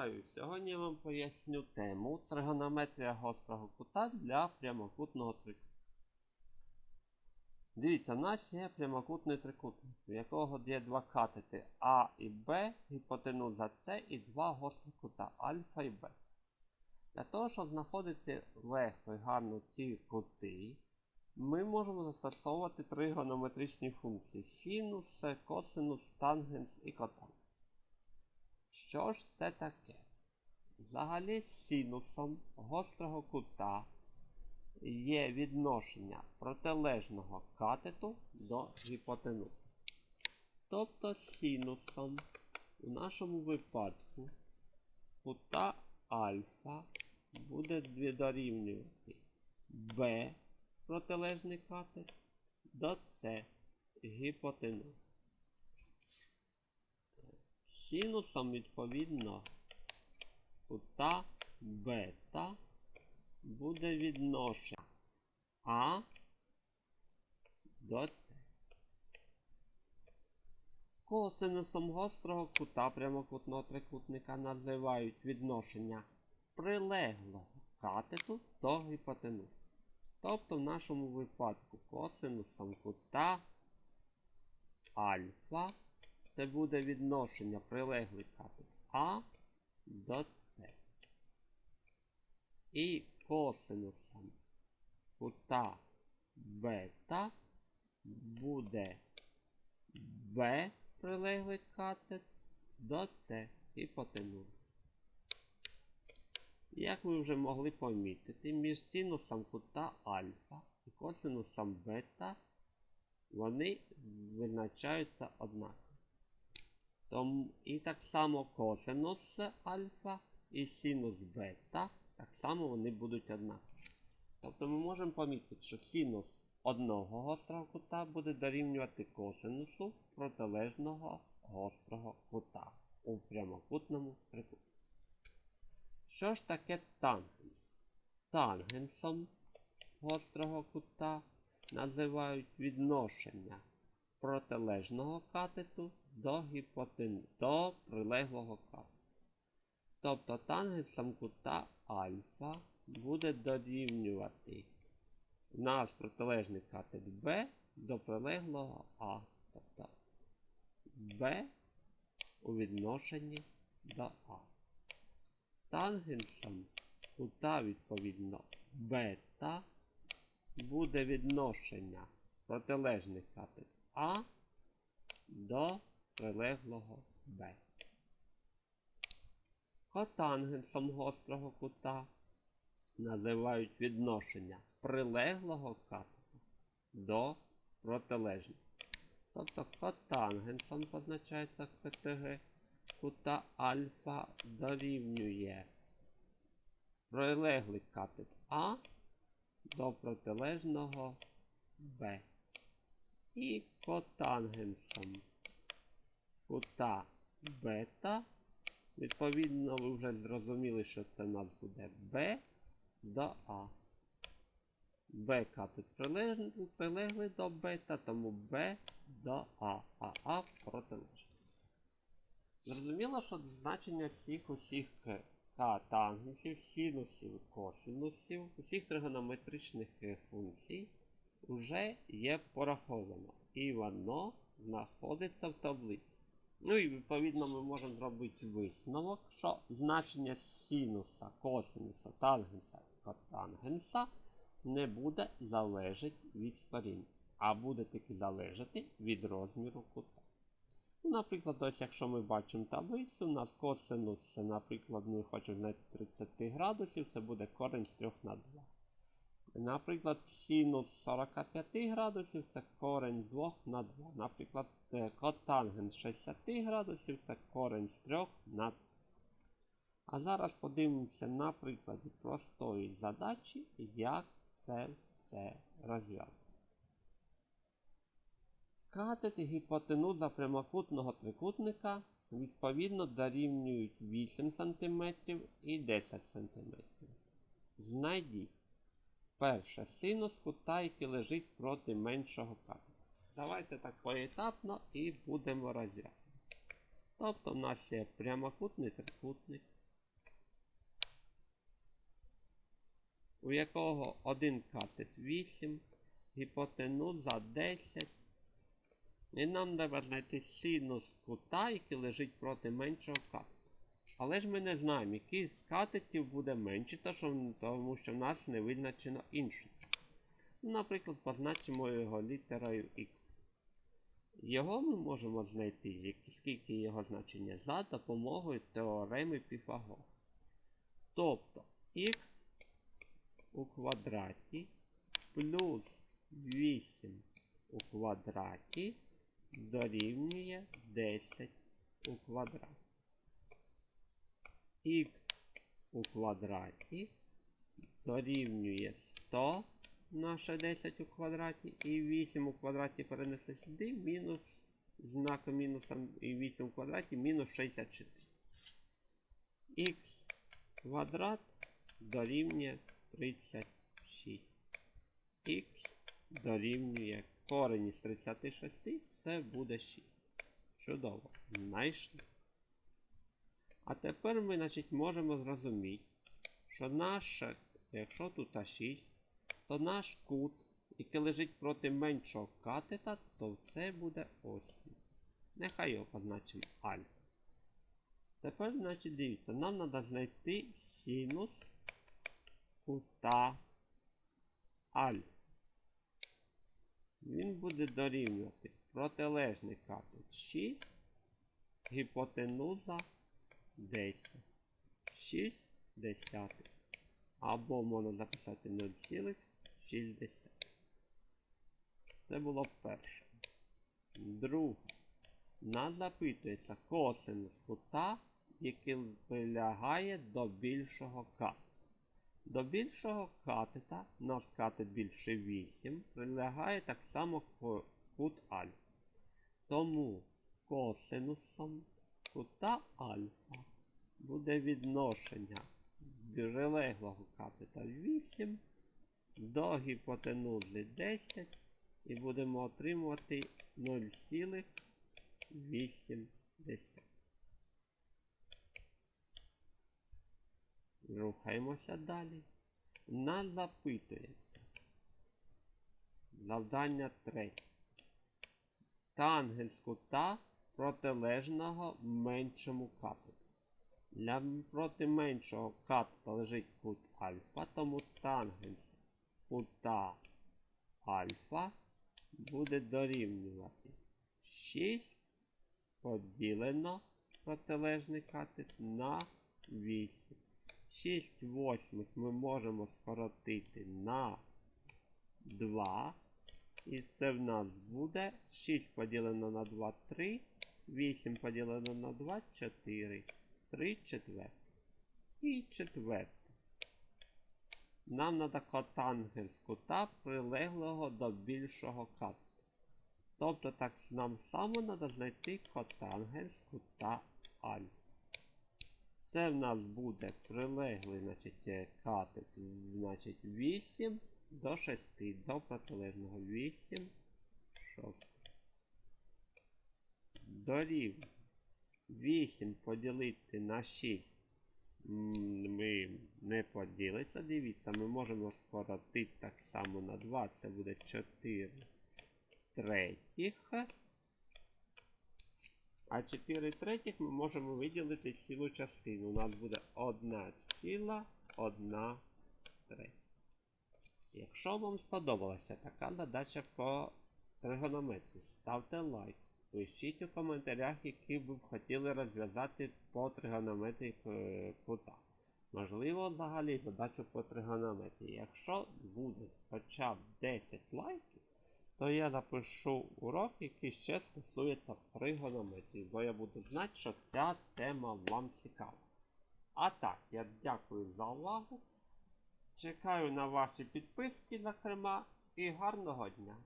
Вітаю! Сьогодні я вам поясню тему тригонометрія гострого кута для прямокутного трикутника. Дивіться, у нас є прямокутний трикутник, у якого є два катети А і Б, гіпотенуза С і два гострі кута альфа і Б. Для того, щоб знаходити легко і гарно ці кути, ми можемо застосовувати тригонометричні функції синус, косинус, тангенс і котангенс. Що ж це таке? Взагалі з синусом гострого кута є відношення протилежного катету до гіпотенузи. Тобто синусом у нашому випадку кута альфа буде дорівнювати b протилежний катет до С гіпотенузи. Синусом, відповідно, кута бета буде відношення А до С. Косинусом гострого кута прямокутного трикутника називають відношення прилеглого катету до гіпотенузи. Тобто в нашому випадку косинусом кута альфа це буде відношення прилеглий катет А до С. І косинусом кута бета буде Б прилеглий катет до С гіпотенузи. Як ви вже могли помітити, між синусом кута альфа і косинусом бета вони визначаються однаково. Тому і так само косинус альфа і синус бета, так само вони будуть однакові. Тобто ми можемо помітити, що синус одного гострого кута буде дорівнювати косинусу протилежного гострого кута у прямокутному трикутнику. Що ж таке тангенс? Тангенсом гострого кута називають відношення протилежного катету до гіпотенузи, до прилеглого катету. Тобто тангенсом кута альфа буде дорівнювати у нас протилежний катет Б до прилеглого А. Тобто Б у відношенні до А. Тангенсом кута, відповідно, бета буде відношення протилежний катет А до прилеглого Б. Котангенсом гострого кута називають відношення прилеглого катету до протилежного. Тобто котангенсом позначається КТГ кута альфа дорівнює прилеглий катет А до протилежного Б. І котангенсом кута бета. Відповідно, ви вже зрозуміли, що це у нас буде Б до А. Б катет прилеглий, до бета, тому Б до А, а А протилежний. Зрозуміло, що значення всіх усіх тангенсів, синусів, косинусів, усіх тригонометричних функцій вже є пораховано. І воно знаходиться в таблиці. Ну і відповідно ми можемо зробити висновок, що значення синуса, косинуса, тангенса котангенса не буде залежати від сторін, а буде тільки залежати від розміру кута. Ну, Наприклад, ось якщо ми бачимо таблицю, у нас косинус, наприклад, ми хочемо знайти 30 градусів, це буде корень з 3 на 2. Наприклад, синус 45 градусів це корень з 2 на 2. Наприклад, котангенс 60 градусів це корень з 3 на 2. А зараз подивимося на прикладі простої задачі, як це все розв'язано. Катет і гіпотенуза прямокутного трикутника відповідно дорівнюють 8 см і 10 см. Знайдіть Перше. Синус кутайки лежить проти меншого каменя. Давайте так поетапно і будемо розряджати. Тобто в нас є прямокутний трикутник, у якого 1 катет 8, гіпотенуза 10. І нам треба знайти синус кутайки лежить проти меншого катета. Але ж ми не знаємо, який з катетів буде менший, тому що в нас не визначено інший. Ну, Наприклад, позначимо його літерою X. Його ми можемо знайти, скільки його значення за допомогою теореми Піфагора. Тобто х у квадраті плюс 8 у квадраті дорівнює 10 у квадраті. Х у квадраті дорівнює 100 наше 10 у квадраті і 8 у квадраті перенесли сюди, мінус знаком мінусом і 8 у квадраті мінус 64. х квадрат дорівнює 36. х дорівнює корень із 36, це буде 6. Чудово. Знайшли. А тепер ми, значить, можемо зрозуміти, що наше, якщо тут А6, то наш кут, який лежить проти меншого катета, то це буде ось. Нехай його позначимо альфа. Тепер, значить, дивіться, нам треба знайти синус кута альфа. Він буде дорівнювати протилежний катет 6, гіпотенуза 10. 6 десятих. Або можна записати 0,6. Це було перше. Друге. Нас запитується косинус кута, який прилягає до більшого катета. До більшого катета, наш катет більше 8, прилягає так само кут альфа. Тому косинусом кута альфа буде відношення прилеглого катета 8 до гіпотенузи 10 і будемо отримувати 0,8. Рухаємося далі. Нас запитується. Завдання третє. Тангенс кута протилежного меншому катету. Для проти меншого катета лежить кут альфа, тому тангенс кута альфа буде дорівнювати 6 поділено протилежний катет на 8. 6 восьмих ми можемо скоротити на 2. І це в нас буде 6 поділено на 2 3. 8 поділено на 2 4. 3 четверти. І четверте. Нам треба котангенс кута прилеглого до більшого катета. Тобто так нам само треба знайти котангенс кута альфа. Це в нас буде прилеглий значить, е, катет значить, 8 до 6 до протилежного 8 6. Дорівнює 8 поділити на 6 ми не поділиться. Дивіться, ми можемо скоротити так само на 2. Це буде 4 третіх. А 4 третіх ми можемо виділити цілу частину. У нас буде 1 ціла 1 третя. Якщо вам сподобалася така задача по тригонометрії, ставте лайк. Пишіть у коментарях, які ви б хотіли розв'язати по тригонометрії е, кута. Можливо, взагалі задачу по тригонометрії. Якщо буде хоча б 10 лайків, то я запишу урок, який ще стосується тригонометрії, бо я буду знати, що ця тема вам цікава. А так, я дякую за увагу. Чекаю на ваші підписки, зокрема, і гарного дня!